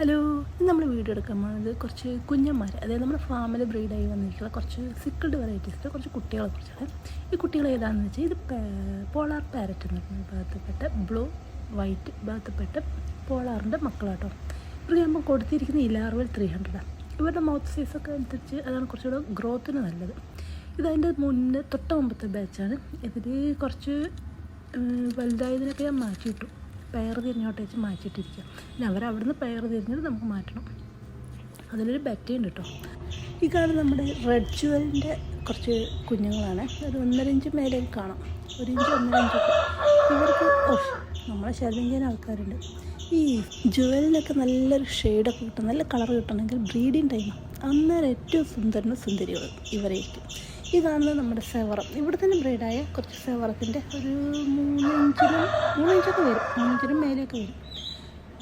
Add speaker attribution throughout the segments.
Speaker 1: Hello ഇന്ന് നമ്മൾ video എടുക്കാൻ പോകുന്നത് കുറച്ച് കുഞ്ഞന്മാർ അതായത് നമ്മുടെ ഫാമിൽ ബ്രീഡായി വന്നിരിക്കുന്ന കുറച്ച് സിക്കിൾഡ് വെറൈറ്റീസിന്റെ കുറച്ച് കുട്ടികളെ കുറിച്ചാണ് ഈ കുട്ടികൾ ഏതാണെന്ന് വെച്ചാൽ ഇത് പോളാർ പാരറ്റ് എന്ന് പറയുന്ന ഭാഗത്തുപ്പെട്ട ബ്ലൂ വൈറ്റ് ഭാഗത്തുപ്പെട്ട പോളാറിന്റെ മക്കളാട്ടോ. ഇവർക്ക് നമ്മൾ കൊടുത്തിരിക്കുന്ന ഇലാർവൽ ത്രീ ഹൺഡ്രഡാണ് ഇവരുടെ മൗത്ത് സൈസൊക്കെ അനുസരിച്ച് അതാണ് കുറച്ചുകൂടെ ഗ്രോത്തിന് നല്ലത്. ഇതതിന്റെ മുന്നേ തൊട്ട മുമ്പത്തെ ബാച്ചാണ് ഇതിൽ കുറച്ച് വലുതായതിനൊക്കെ ഞാൻ മാറ്റിയിട്ടു പയർ തിരിഞ്ഞോട്ട് വെച്ച് മാറ്റിയിട്ടിരിക്കുക. പിന്നെ അവർ അവിടുന്ന് പയർ തിരിഞ്ഞത് നമുക്ക് മാറ്റണം. അതിലൊരു ബറ്റയുണ്ട് കേട്ടോ ഈ കാണുന്ന നമ്മുടെ റെഡ് ജുവലിന്റെ കുറച്ച് കുഞ്ഞുങ്ങളാണ്. ഒരു ഒന്നര ഇഞ്ച് മേലെ കാണാം. ഒരു ഇഞ്ച് ഒന്നര ഇഞ്ച് ഇവർക്ക് ഓ നമ്മളെ ശല്യം ചെയ്യാൻ ആൾക്കാരുണ്ട്. ഈ ജുവലിനൊക്കെ നല്ലൊരു ഷെയ്ഡൊക്കെ കിട്ടും. നല്ല കളർ കിട്ടണമെങ്കിൽ ബ്രീഡിങ് ടൈം അന്നേരം ഏറ്റവും സുന്ദരനും സുന്ദരികളും ഇവരായിരിക്കും. കാണുന്നത് നമ്മുടെ സെവറം. ഇവിടെ തന്നെ ബ്രീഡായ കുറച്ച് സെവറത്തിന്റെ ഒരു മൂന്നിഞ്ചിനും മൂന്നിഞ്ചൊക്കെ വരും. മൂന്നിഞ്ചിനും മേലെയൊക്കെ വരും.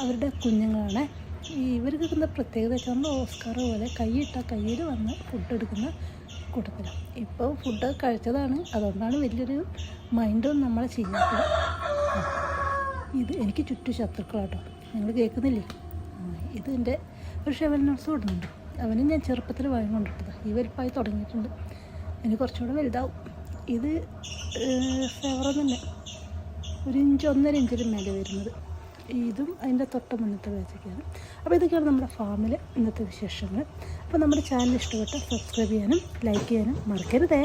Speaker 1: അവരുടെ കുഞ്ഞുങ്ങളാണ്. ഇവർക്ക് കിട്ടുന്ന പ്രത്യേകത വെച്ചാൽ നമ്മൾ ഓസ്കാർ പോലെ കൈയിട്ട കയ്യിൽ വന്ന് ഫുഡ് എടുക്കുന്ന കൂട്ടത്തിലാണ് ഇപ്പോൾ ഫുഡ് കഴിച്ചതാണ്. അതുകൊണ്ടാണ് വലിയൊരു മൈൻഡൊന്നും നമ്മളെ ചെയ്യാത്തത്. ഇത് എനിക്ക് ചുറ്റും ശത്രുക്കളാട്ടോ. നിങ്ങൾ കേൾക്കുന്നില്ലേ? ഇത് എന്റെ ഒരു ഷെവലിനോട്സ് ഇടുന്നുണ്ട് അവന് ഞാൻ ചെറുപ്പത്തിൽ വാങ്ങി കൊണ്ടിട്ടത്. ഈ വലിപ്പമായി തുടങ്ങിയിട്ടുണ്ട്. ഇനി കുറച്ചുകൂടെ വലുതാവും. ഇത് ഫേവറ തന്നെ ഒരു ഇഞ്ച് ഒന്നര ഇഞ്ചിന് മേലെ വരുന്നത്. ഇതും അതിന്റെ തൊട്ട് മുന്നത്തെ ബാച്ചൊക്കെയാണ് അപ്പോൾ ഇതൊക്കെയാണ് നമ്മുടെ ഫാമിലെ ഇന്നത്തെ വിശേഷങ്ങൾ. അപ്പോൾ നമ്മുടെ ചാനൽ ഇഷ്ടപ്പെട്ട സബ്സ്ക്രൈബ് ചെയ്യാനും ലൈക്ക് ചെയ്യാനും മറക്കരുതേ.